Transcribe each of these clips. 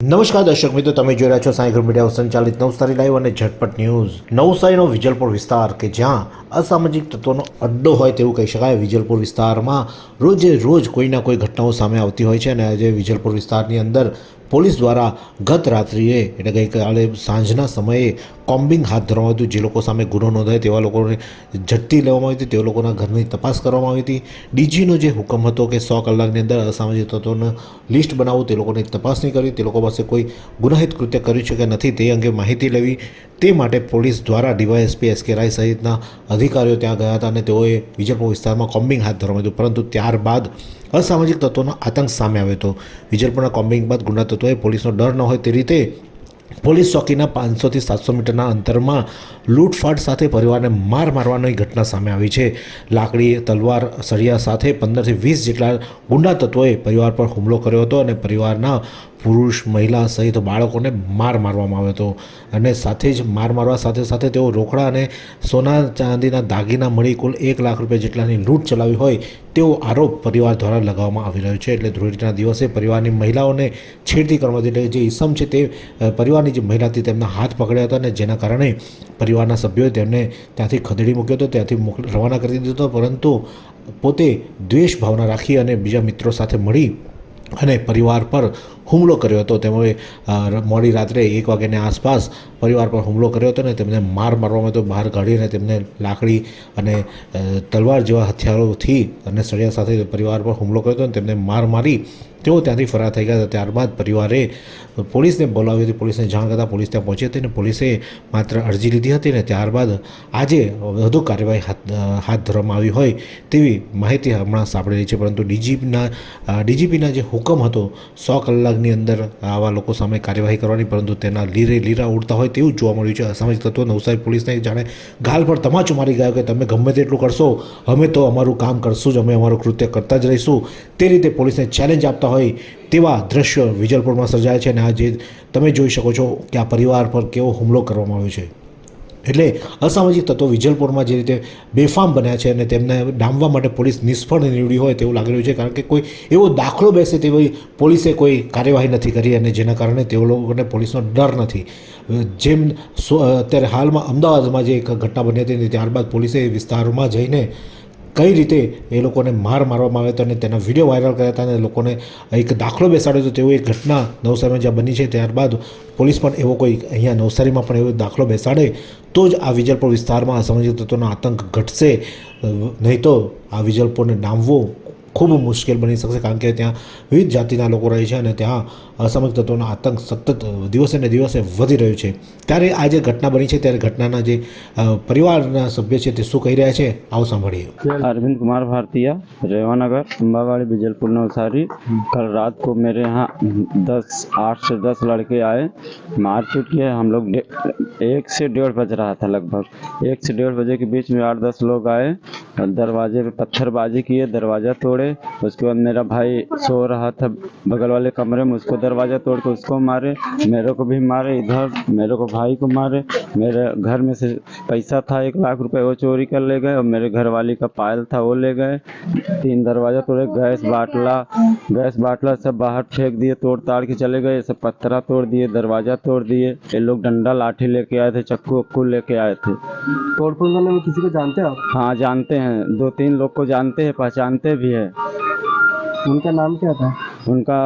નમસ્કાર દર્શક મિત્રો, તમે જોઈ રહ્યા છો સાંઈગર મીડિયા સંચાલિત નવસારી લાઈવ અને ઝટપટ ન્યૂઝ. નવસારીનો વિજલપુર વિસ્તાર કે જ્યાં અસામાજિક તત્વોનો અડ્ડો હોય તેવું કહી શકાય, વિજલપુર વિસ્તારમાં રોજે રોજ કોઈના કોઈ ઘટનાઓ સામે આવતી હોય છે અને આજે વિજલપુર વિસ્તારની અંદર પોલીસ દ્વારા ગત રાત્રિએ એટલે ગઈકાલે સાંજના સમયે કોમ્બિંગ હાથ ધરવામાં આવ્યું જે લોકો સામે ગુનો નોંધાય તેવા લોકોને ઝડપી લેવામાં આવી હતી. તે લોકોના ઘરની તપાસ કરવામાં આવી હતી. ડીજીનો જે હુકમ હતો કે સો કલાકની અંદર અસામાજિક તત્વોનું લિસ્ટ બનાવવું તે લોકોની તપાસ નહીં કરવી તે લોકો પાસે કોઈ ગુનાહિત કૃત્ય કર્યું છે કે નથી, તે અંગે માહિતી લેવી, તે માટે પોલીસ દ્વારા ડીવાયએસપી એસ કે રાય સહિતના અધિકારીઓ ત્યાં ગયા હતા અને તેઓએ વિજયપુર વિસ્તારમાં કોમ્બિંગ હાથ ધરવામાં આવ્યું પરંતુ ત્યારબાદ અસામાજિક તત્વોનો આતંક સામે આવ્યો હતો. વિજયપુરના કોમ્બિંગ બાદ ગુના તત્વોએ પોલીસનો ડર ન હોય તે રીતે પોલીસ ચોકીના પાંચસોથી સાતસો મીટરના અંતરમાં લૂંટફાટ સાથે પરિવારને માર મારવાની ઘટના સામે આવી છે. લાકડી, તલવાર, સળિયા સાથે પંદરથી વીસ જેટલા ગુંડા તત્વોએ પરિવાર પર હુમલો કર્યો હતો અને પરિવારના પુરુષ, મહિલા સહિત બાળકોને માર મારવામાં આવ્યો હતો. અને સાથે જ માર મારવા સાથે સાથે તેઓ રોકડા અને સોના ચાંદીના દાગીના મળી કુલ એક લાખ રૂપિયા જેટલાની લૂંટ ચલાવી હોય તેવો આરોપ પરિવાર દ્વારા લગાવવામાં આવી રહ્યો છે. એટલે ધૂળેટીના દિવસે પરિવારની મહિલાઓને છેડતી કરવાથી એટલે જે ઈસમ છે તે પરિવારની જે મહિલા હતી તેમના હાથ પકડ્યા હતા અને જેના કારણે પરિવારના સભ્યોએ તેમને ત્યાંથી ખદેડી મૂક્યો હતો, ત્યાંથી રવાના કરી દીધો હતો. પરંતુ પોતે દ્વેષ ભાવના રાખી અને બીજા મિત્રો સાથે મળી અને પરિવાર પર હુમલો કર્યો હતો. તેમણે મોડી રાત્રે એક વાગ્યાની આસપાસ પરિવાર પર હુમલો કર્યો હતો ને તેમને માર મારવામાં તો બહાર કાઢીને તેમને લાકડી અને તલવાર જેવા હથિયારોથી અને સળિયા સાથે પરિવાર પર હુમલો કર્યો હતો ને તેમને માર મારી તેઓ ત્યાંથી ફરાર થઈ ગયા હતા. ત્યારબાદ પરિવારે પોલીસને બોલાવી હતી. પોલીસને જાણ કરતાં પોલીસ ત્યાં પહોંચી હતી અને પોલીસે માત્ર અરજી લીધી હતી ને ત્યારબાદ આજે વધુ કાર્યવાહી હાથ હાથ ધરવામાં આવી હોય તેવી માહિતી હમણાં સાંભળી રહી છે. પરંતુ ડીજીપીના ડીજીપીના જે હુકમ હતો, સો કલાકની અંદર આવા લોકો સામે કાર્યવાહી કરવાની, પરંતુ તેના લીરે લીરા ઉડતા હોય તેવું જોવા મળ્યું છે. અસામાજિક તત્વો નવસારી પોલીસને જાણે ગાલ પર તમાચો મારી ગયો કે તમે ગમે તેટલું કરશો, અમે તો અમારું કામ કરશું જ, અમે અમારું કૃત્ય કરતા જ રહીશું. તે રીતે પોલીસને ચેલેન્જ આપતા હોય તેવા દ્રશ્યો વિજલપુરમાં સર્જાય છે અને આ જે તમે જોઈ શકો છો કે આ પરિવાર પર કેવો હુમલો કરવામાં આવ્યો છે. એટલે અસામાજિક તત્વો વિજલપુરમાં જે રીતે બેફામ બન્યા છે અને તેમને ડામવા માટે પોલીસ નિષ્ફળ નીવડી હોય તેવું લાગી રહ્યું છે, કારણ કે કોઈ એવો દાખલો બેસે તેવી પોલીસે કોઈ કાર્યવાહી નથી કરી અને જેના કારણે તેઓ લોકોને પોલીસનો ડર નથી. જેમ અત્યારે હાલમાં અમદાવાદમાં જે એક ઘટના બની હતી ત્યારબાદ પોલીસે વિસ્તારોમાં જઈને કઈ રીતે એ લોકોને માર મારવામાં આવ્યો હતો અને તેના વીડિયો વાયરલ કર્યા હતા અને લોકોને એક દાખલો બેસાડ્યો હતો તેવી એક ઘટના નવસારીમાં જ્યાં બની છે, ત્યારબાદ પોલીસ પણ એવો કોઈ અહીંયા નવસારીમાં પણ એવો દાખલો બેસાડે તો જ આ વિજલપુર વિસ્તારમાં અસામાજિક તત્વોનો આતંક ઘટશે. નહીં તો આ વિજલપુરને નામવું ખૂબ મુશ્કેલ બની શકશે, કારણ કે ત્યાં વિવિધ જાતિના લોકો રહે છે અને ત્યાં અસામાજિક તત્વોનો આતંક સતત દિવસે ને દિવસે વધી રહ્યું છે ત્યારે આ જે ઘટના બની છે ત્યારે ઘટનાના જે અ, પરિવારના સભ્ય છે તે શું કહી રહ્યા છે આવો સાંભળીએ अरविंद कुमार भारतीय रेवानगर अम्बावाड़ी बिजलपुर नवसारी कल रात को मेरे यहाँ दस आठ से दस लड़के आए मारपीट किए हम लोग डे- एक से डेढ़ बज रहा था लगभग एक से डेढ़ बजे के बीच में आठ दस लोग आए और दरवाजे पे पत्थरबाजी किए दरवाज़ा तोड़े उसके बाद मेरा भाई सो रहा था बगल वाले कमरे में उसको दरवाज़ा तोड़ के उसको मारे मेरे को भी मारे इधर मेरे को भाई को मारे। मेरे घर में से पैसा था एक लाख रुपए वो चोरी कर ले गए और मेरे घर वाली का पायल था वो ले गए। तीन दरवाज़ा तोड़े गैस बाटला गैस बाटला सब बाहर फेंक दिए तोड़ ताड़ के चले गए सब पत्थरा तोड़ दिए दरवाज़ा तोड़ दिए। ये लोग डंडा लाठी लेके आए थे चक्कू वक्कू लेके आए थे। तोड़फोड़ करने में किसी को जानते हैं हाँ जानते हैं। दो तीन लोग को जानते हैं पहचानते भी है। उनका नाम क्या था? उनका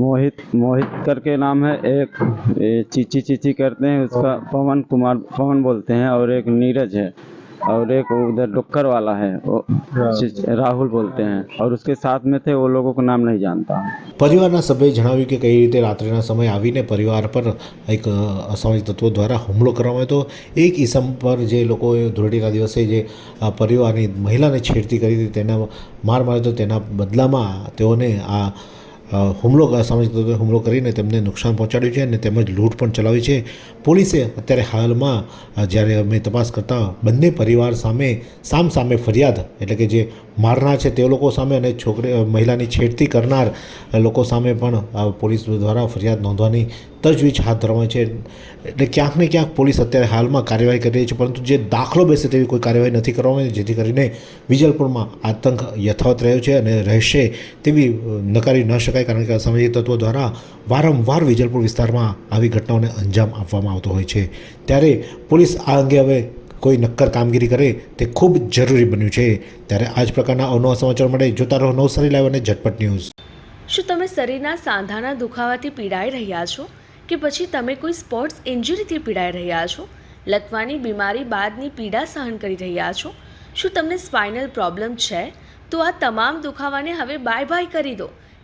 मोहित मोहित करके नाम है एक ये चीची चीची करते हैं उसका पवन कुमार पवन बोलते हैं और एक नीरज है और एक उधर डुक्कर वाला है वो ची- राहुल बोलते हैं और उसके साथ में थे वो लोगों का नाम नहीं जानता પરિવારના સભ્યએ જણાવ્યું કે કઈ રીતે રાત્રિના સમયે આવીને પરિવાર પર એક અ, અસામાજિક તત્વો દ્વારા હુમલો કરવામાં આવ્યો હતો એક ઈસમ પર જે લોકોએ ધૂળેટીના દિવસે જે અ, પરિવારની મહિલાને છેડતી કરી હતી તેના માર માર્યો હતો તેના બદલામાં તેઓને આ અ, હુમલો સામાજિક હુમલો કરીને તેમને નુકસાન પહોંચાડ્યું છે અને તેમજ લૂંટ પણ ચલાવી છે. પોલીસે અત્યારે હાલમાં જ્યારે અમે તપાસ કરતા બંને પરિવાર સામે સામ સામે ફરિયાદ, એટલે કે જે મારનાર છે તે લોકો સામે અને છોકરી મહિલાની છેડતી કરનાર લોકો સામે પણ પોલીસ દ્વારા ફરિયાદ નોંધવાની તજવીજ હાથ ધરવામાં છે. એટલે ક્યાંક ને ક્યાંક પોલીસ અત્યારે હાલમાં કાર્યવાહી કરી રહી છે, પરંતુ જે દાખલો બેસે તેવી કોઈ કાર્યવાહી નથી કરવામાં આવી, જેથી કરીને વિજલપુરમાં આતંક યથાવત રહ્યો છે અને રહેશે તેવી નકારી ન શકાય, કારણ કે અસામાજિક તત્વો દ્વારા વારંવાર વિજલપુર વિસ્તારમાં આવી ઘટનાઓને અંજામ આપવામાં આવતો હોય છે. ત્યારે પોલીસ આ અંગે હવે કોઈ નક્કર કામગીરી કરે તે ખૂબ જરૂરી બન્યું છે. ત્યારે આ જ પ્રકારના અવનવા સમાચાર માટે જોતા રહો નવસારી લાઈવ અને ઝટપટ ન્યૂઝ. શું તમે શરીરના સાંધાના દુખાવાથી પીડાઈ રહ્યા છો? કે પછી તમે કોઈ સ્પોર્ટ્સ ઇન્જરીથી પીડાઈ રહ્યા છો? લકવાની બીમારી બાદની પીડા સહન કરી રહ્યા છો? શું તમને સ્પાઇનલ પ્રોબ્લેમ છે? તો આ તમામ દુખાવાને હવે બાય બાય કરી દો.